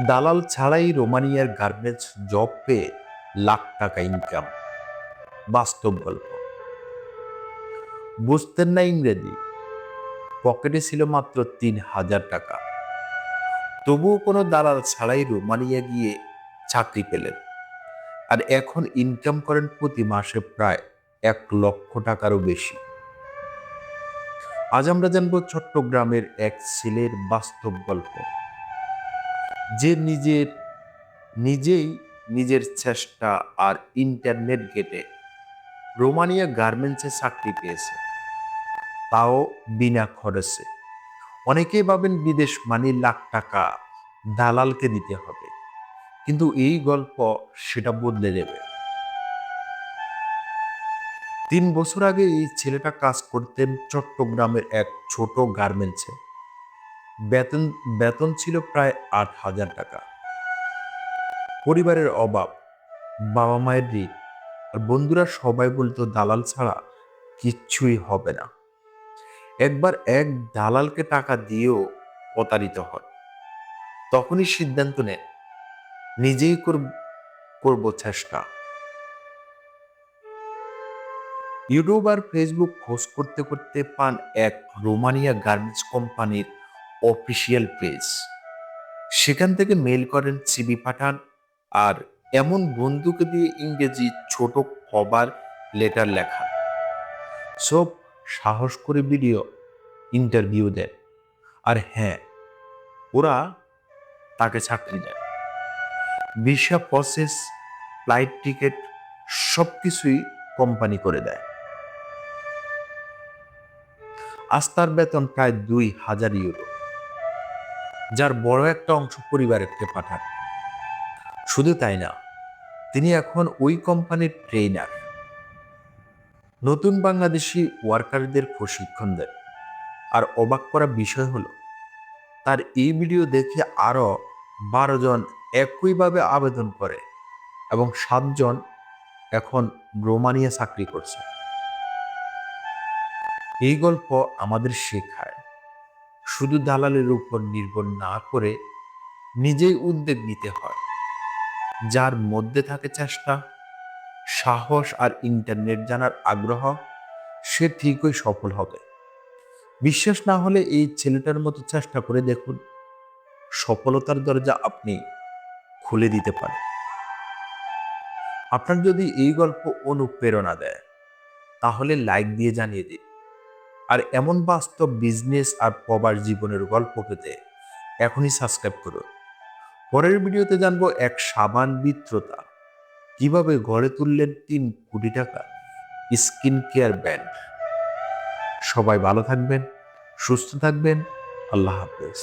দালাল ছাড়াই রোমানিয়ার garments job পেয়ে লাখ টাকা ইনকাম বাস্তব গল্প। বুঝতেন না ইংরেজি। পকেটে ছিল মাত্র তিন হাজার টাকা। তবুও কোনো দালাল ছাড়াই রোমানিয়া গিয়ে চাকরি পেলেন। আর এখন ইনকাম করেন প্রতি মাসে প্রায় এক লক্ষ টাকারও বেশি। আজ আমরা জানব চট্টগ্রামের এক ছেলের বাস্তব গল্প। যে নিজের নিজেই নিজের চেষ্টা আর ইন্টারনেট গেটে রোমানিয়া গার্মেন্টসে চাকরি পেয়েছে। তাও বিনা খরচে। অনেকেই ভাবেন বিদেশ মানি লাখ টাকা দালালকে দিতে হবে। কিন্তু এই গল্প সেটা বদলে দেবে। তিন বছর আগে এই ছেলেটা কাজ করতেন চট্টগ্রামের এক ছোট গার্মেন্টসে বেতন বেতন ছিল প্রায় আট হাজার টাকা। পরিবারের অভাব, বাবা মায়ের ঋণ, আর বন্ধুরা সবাই বলতো, দালাল ছাড়া কিচ্ছুই হবে না। একবার এক দালালকে টাকা দিয়েও প্রতারিত হন তখনই সিদ্ধান্ত নেন, নিজেই করব- চেষ্টা। ইউটিউব আর ফেসবুক খোঁজ করতে করতে পান এক রোমানিয়া গার্মেন্টস কোম্পানির অফিসিয়াল পেজ। সেখান থেকে মেল করেন সিবি পাঠান আর এমন বন্ধুকে দিয়ে ইংরেজি ছোট কভার লেটার লেখা সব সাহস করে ভিডিও ইন্টারভিউ দেন। আর হ্যাঁ ওরা তাকে চাকরি দেয় ভিসা প্রসেস, ফ্লাইট টিকিট সব কিছুই কোম্পানি করে দেয়। আস্তার বেতন প্রায় দুই হাজার ইউরো। যার বড় একটা অংশ পরিবারকে পাঠান। শুধু তাই না, তিনি এখন ওই কোম্পানির ট্রেনার নতুন বাংলাদেশি ওয়ার্কারদের প্রশিক্ষণ দেন। আর অবাক করা বিষয় হলো, তার এই ভিডিও দেখে আরও বারো জন একইভাবে আবেদন করে এবং সাতজন এখন রোমানিয়া চাকরি করছে। এই গল্প আমাদের শেখায়। শুধু দালালের উপর নির্ভর না করে নিজেই উদ্যোগ নিতে হয়। যার মধ্যে থাকে চেষ্টা, সাহস আর ইন্টারনেট জানার আগ্রহ, সে ঠিকই সফল হবে। বিশ্বাস না হলে এই ছেলেটার মতো চেষ্টা করে দেখুন, সফলতার দরজা আপনি খুলে দিতে পারেন। আপনার যদি এই গল্প অনুপ্রেরণা দেয়, তাহলে লাইক দিয়ে জানিয়ে দিন। আর এমন বাস্তব বিজনেস আর পবার জীবনের গল্প পেতে এখনই সাবস্ক্রাইব করুন। পরের ভিডিওতে জানব এক সাবান বিত্রতা। কীভাবে গড়ে তুললেন তিন কোটি টাকা স্কিন কেয়ার ব্যান্ড সবাই ভালো থাকবেন, সুস্থ থাকবেন, আল্লাহ হাফেজ।